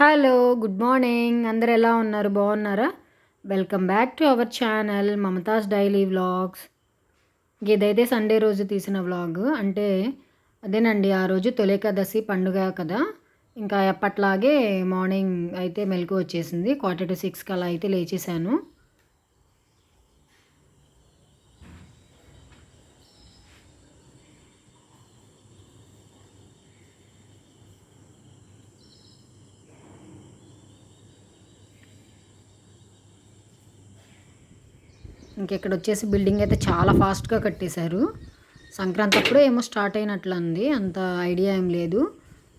Hello good morning అందరు ఎలా ఉన్నారు? బాగున్నారా? Welcome back to our channel Mamata's daily vlogs ఇదైతే సండే రోజు తీసిన వ్లాగ్ అంటే అదేనండి ఆ రోజు తొలేకాదశి పండుగ కదా. ఇంకా ఎప్పట్లాగే మార్నింగ్ అయితే మెలకు వచ్చేసింది. క్వార్టర్ టు సిక్స్కి అలా అయితే లేచేసాను ఇంకెక్కడ వచ్చేసి బిల్డింగ్ అయితే చాలా ఫాస్ట్గా కట్టేశారు. సంక్రాంతి అప్పుడే ఏమో స్టార్ట్ అయినట్లు ఉంది అంత ఐడియా ఏం లేదు.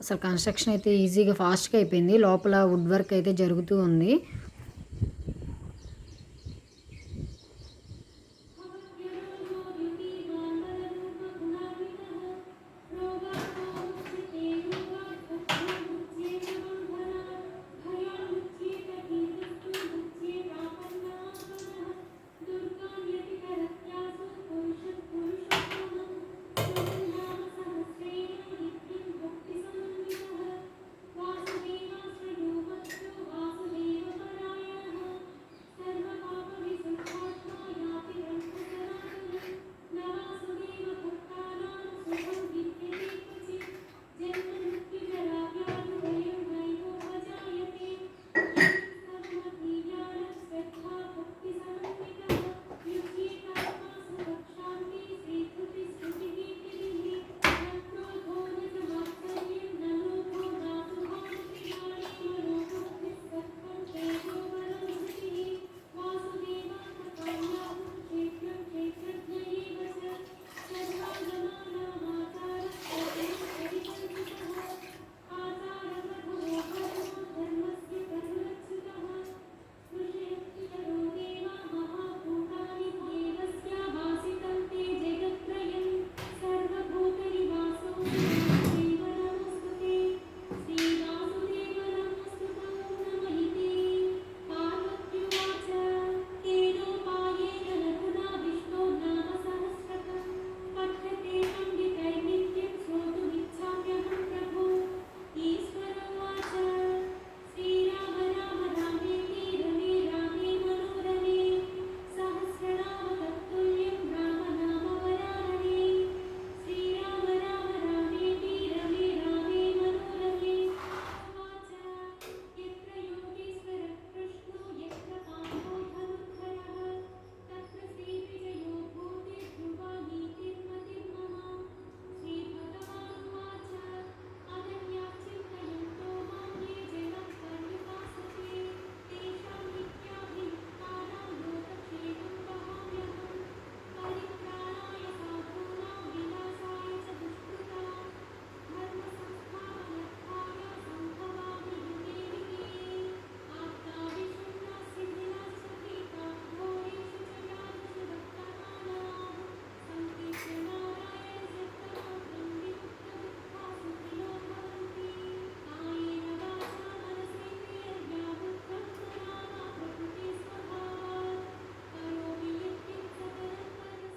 అసలు కన్స్ట్రక్షన్ అయితే ఈజీగా ఫాస్ట్గా అయిపోయింది. లోపల వుడ్ వర్క్ అయితే జరుగుతూ ఉంది.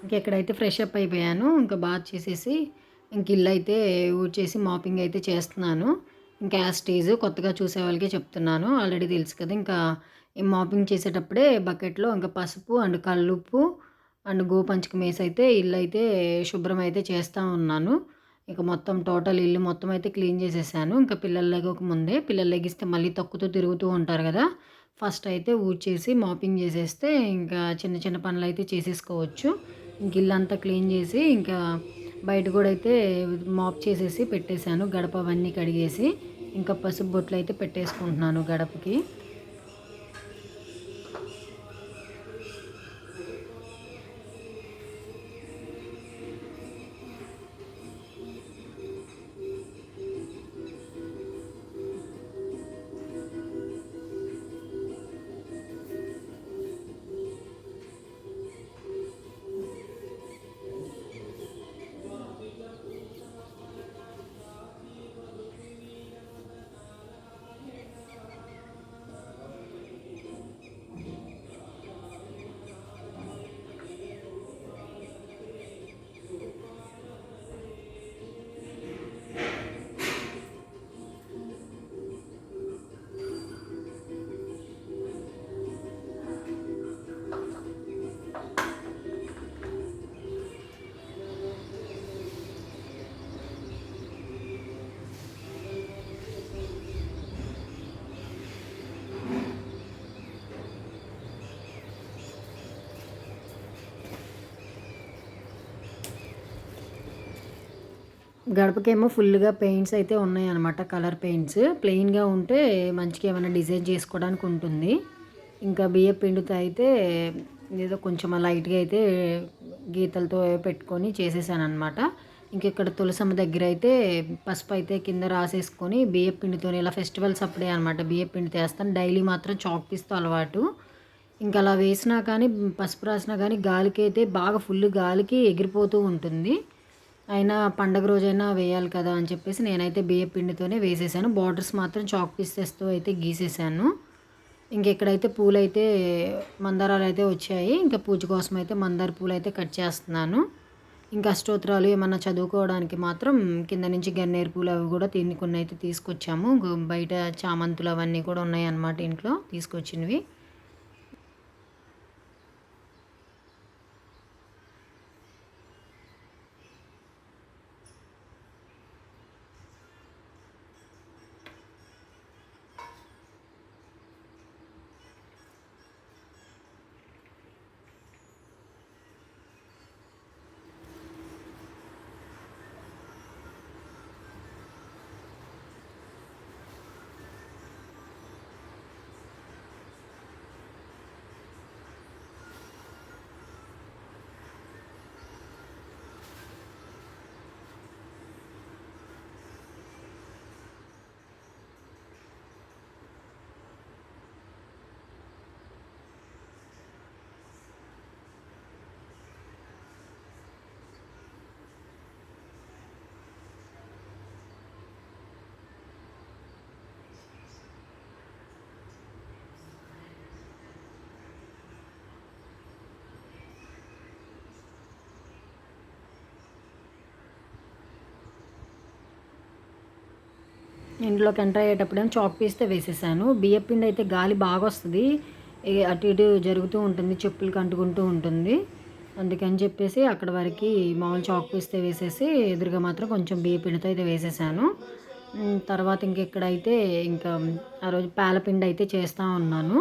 ఇంకెక్కడైతే ఫ్రెష్ అప్ అయిపోయాను ఇంకా బాత్ చేసేసి ఇంక ఇల్లు అయితే ఊడ్చేసి మాపింగ్ అయితే చేస్తున్నాను. ఇంకా స్టేజ్ కొత్తగా చూసే వాళ్ళకే చెప్తున్నాను. ఆల్రెడీ తెలుసు కదా ఇంకా మాపింగ్ చేసేటప్పుడే బకెట్లో ఇంకా పసుపు అండ్ కల్లుప్పు అండ్ గోపంచక మేసి అయితే ఇల్లు అయితే శుభ్రం అయితే చేస్తూ ఉన్నాను. ఇంకా మొత్తం టోటల్ ఇల్లు మొత్తం అయితే క్లీన్ చేసేసాను. ఇంకా పిల్లలు లెగక ముందే పిల్లలు లెగిస్తే మళ్ళీ తక్కువతో తిరుగుతూ ఉంటారు కదా ఫస్ట్ అయితే ఊడ్చేసి మాపింగ్ చేసేస్తే ఇంకా చిన్న చిన్న పనులు అయితే చేసేసుకోవచ్చు. ఇంక ఇల్లంతా క్లీన్ చేసి ఇంకా బయట కూడా అయితే మాప్ చేసేసి పెట్టేశాను. గడప అవన్నీ కడిగేసి ఇంకా పసుపు బొట్లు అయితే పెట్టేసుకుంటున్నాను గడపకి. గడపకేమో ఫుల్గా పెయింట్స్ అయితే ఉన్నాయి అనమాట కలర్ పెయింట్స్. ప్లెయిన్గా ఉంటే మంచిగా ఏమైనా డిజైన్ చేసుకోవడానికి ఉంటుంది. ఇంకా బియ్య పిండితో అయితే ఏదో కొంచెం లైట్గా అయితే గీతలతో పెట్టుకొని చేసేసాను అనమాట ఇంక ఇక్కడ తులసమ్మ దగ్గర అయితే పసుపు అయితే కింద రాసేసుకొని బియ్య పిండితో ఇలా ఫెస్టివల్స్ అప్పుడే అనమాట బియ్య పిండి తెస్తాను. డైలీ మాత్రం చాక్ పీస్తో అలవాటు. ఇంకా అలా వేసినా కానీ పసుపు రాసినా కానీ గాలికి అయితే బాగా ఫుల్ గాలికి ఎగిరిపోతూ ఉంటుంది. అయినా పండగ రోజైనా వేయాలి కదా అని చెప్పేసి నేనైతే బియ్య పిండితోనే వేసేసాను. బార్డర్స్ మాత్రం చాక్ పీసెస్తో అయితే గీసేసాను. ఇంకెక్కడైతే పూలు అయితే మందారాలు అయితే వచ్చాయి. ఇంకా పూజ కోసం అయితే మందార పూలు అయితే కట్ చేస్తున్నాను. ఇంకా అష్టోత్తరాలు ఏమన్నా చదువుకోవడానికి మాత్రం కింద నుంచి గన్నేరు పూలు అవి కూడా తిని కొన్ని అయితే తీసుకొచ్చాము బయట చామంతులు అవన్నీ కూడా ఉన్నాయి అన్నమాట ఇంట్లో తీసుకొచ్చినవి. ఇంట్లోకి ఎంటర్ అయ్యేటప్పుడేమో చాక్ పీస్తే వేసేసాను. బియ్యం పిండి అయితే గాలి బాగా వస్తుంది. అటు ఇటు జరుగుతూ ఉంటుంది చెప్పులు అంటుకుంటూ ఉంటుంది. అందుకని చెప్పేసి అక్కడ వరకు మామూలు చాక్ పీస్తే వేసేసి ఎదురుగా మాత్రం కొంచెం బియ్య పిండితో అయితే వేసేసాను. తర్వాత ఇంకెక్కడైతే ఇంకా ఆ రోజు పాలపిండి అయితే చేస్తూ ఉన్నాను.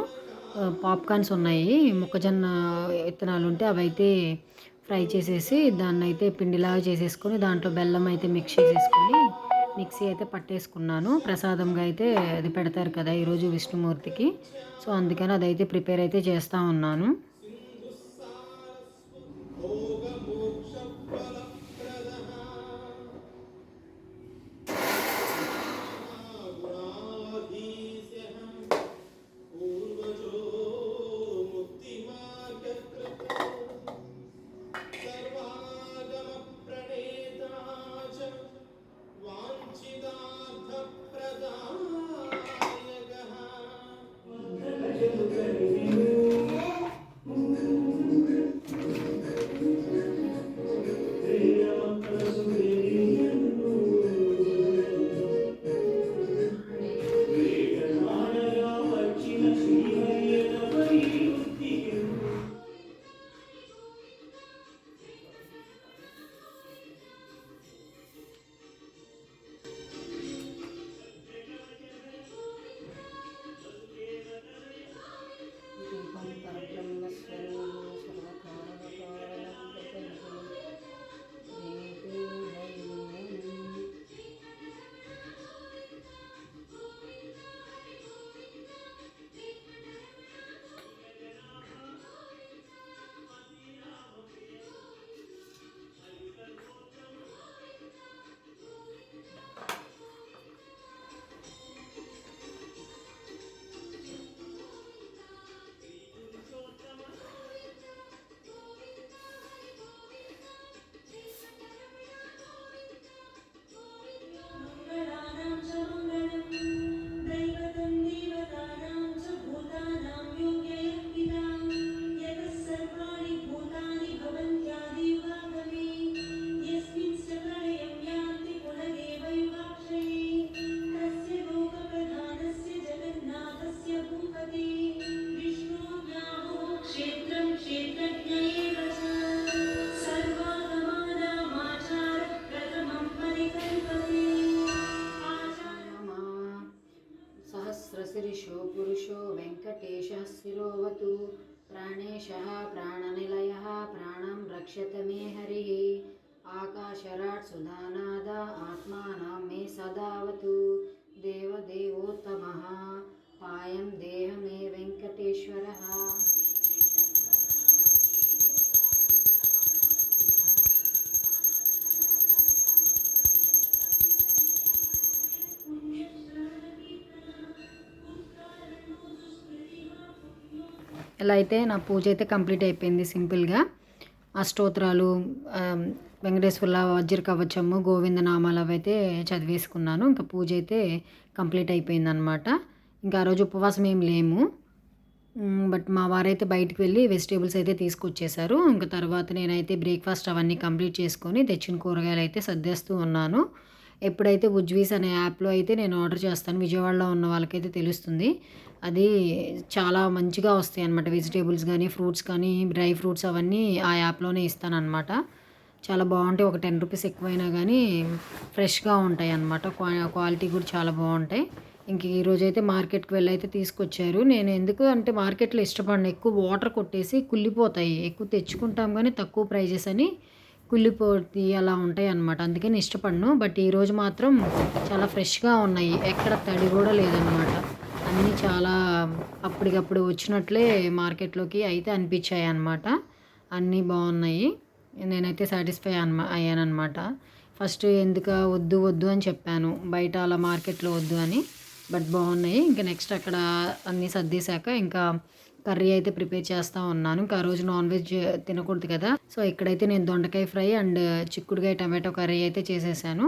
పాప్కార్న్స్ ఉన్నాయి. మొక్కజొన్న విత్తనాలు ఉంటే అవి అయితే ఫ్రై చేసేసి దాన్ని అయితే పిండిలాగా చేసేసుకొని దాంట్లో బెల్లం అయితే మిక్స్ చేసేసుకొని మిక్సీ అయితే పట్టేసుకున్నాను. ప్రసాదంగా అయితే అది పెడతారు కదా ఈరోజు విష్ణుమూర్తికి. సో అందుకని అదైతే ప్రిపేర్ అయితే చేస్తూ ఉన్నాను. ఆకాశరాట్ సుధానాద ఆత్మానం మే సదావతు దేవదేవోత్తమ పాయం దేహమే వెంకటేశ్వర ఇలా అయితే నా పూజ అయితే కంప్లీట్ అయిపోయింది సింపుల్గా. అష్టోత్తరాలు ఆ, వెంకటేశ్వర్ల వజ్ర కవచము గోవింద నామాలు అవి అయితే చదివేసుకున్నాను. ఇంకా పూజ అయితే కంప్లీట్ అయిపోయింది అనమాట ఇంకా ఆ రోజు ఉపవాసం ఏం లేము. బట్ మా వారైతే బయటికి వెళ్ళి వెజిటేబుల్స్ అయితే తీసుకొచ్చేసారు ఇంకా తర్వాత నేనైతే బ్రేక్ఫాస్ట్ అవన్నీ కంప్లీట్ చేసుకొని తెచ్చిన కూరగాయలు అయితే సర్దేస్తూ ఉన్నాను. ఎప్పుడైతే ఉజ్వీస్ అనే యాప్లో అయితే నేను ఆర్డర్ చేస్తాను విజయవాడలో ఉన్న వాళ్ళకైతే తెలుస్తుంది. అది చాలా మంచిగా వస్తాయి అనమాట వెజిటేబుల్స్ కానీ ఫ్రూట్స్ కానీ డ్రై ఫ్రూట్స్ అవన్నీ ఆ యాప్లోనే ఇస్తాను అనమాట చాలా బాగుంటాయి. ఒక టెన్ రూపీస్ ఎక్కువైనా కానీ ఫ్రెష్గా ఉంటాయి అన్నమాట క్వాలిటీ కూడా చాలా బాగుంటాయి. ఇంక ఈరోజు అయితే మార్కెట్కి వెళ్ళి అయితే తీసుకొచ్చారు. నేను ఎందుకు అంటే మార్కెట్లో ఇష్టపడిన. ఎక్కువ వాటర్ కొట్టేసి కుళ్ళిపోతాయి. ఎక్కువ తెచ్చుకుంటాం కానీ తక్కువ ప్రైజెస్ అని కుళ్ళిపోయి అలా ఉంటాయి అన్నమాట అందుకని ఇష్టపడను. బట్ ఈరోజు మాత్రం చాలా ఫ్రెష్గా ఉన్నాయి. ఎక్కడ తడి కూడా లేదన్నమాట. అన్నీ చాలా అప్పటికప్పుడు వచ్చినట్లే మార్కెట్లోకి అయితే అనిపించాయి అన్నమాట అన్నీ బాగున్నాయి. నేనైతే సాటిస్ఫై అన్న అయ్యానమాట ఫస్ట్ ఎందుకు వద్దు వద్దు అని చెప్పాను. బయట అలా మార్కెట్లో వద్దు అని. బట్ బాగున్నాయి. ఇంకా నెక్స్ట్ అక్కడ అన్నీ సర్దేశాక ఇంకా కర్రీ అయితే ప్రిపేర్ చేస్తూ ఉన్నాను. ఇంకా ఆ రోజు నాన్ వెజ్ తినకూడదు కదా. సో ఇక్కడైతే నేను దొండకాయ ఫ్రై అండ్ చిక్కుడుకాయ టమాటో కర్రీ అయితే చేసేసాను.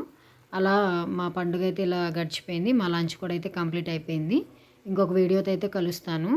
అలా మా పండుగ అయితే ఇలా గడిచిపోయింది. మా లంచ్ కూడా అయితే కంప్లీట్ అయిపోయింది. ఇంకొక వీడియోతో అయితే కలుస్తాను.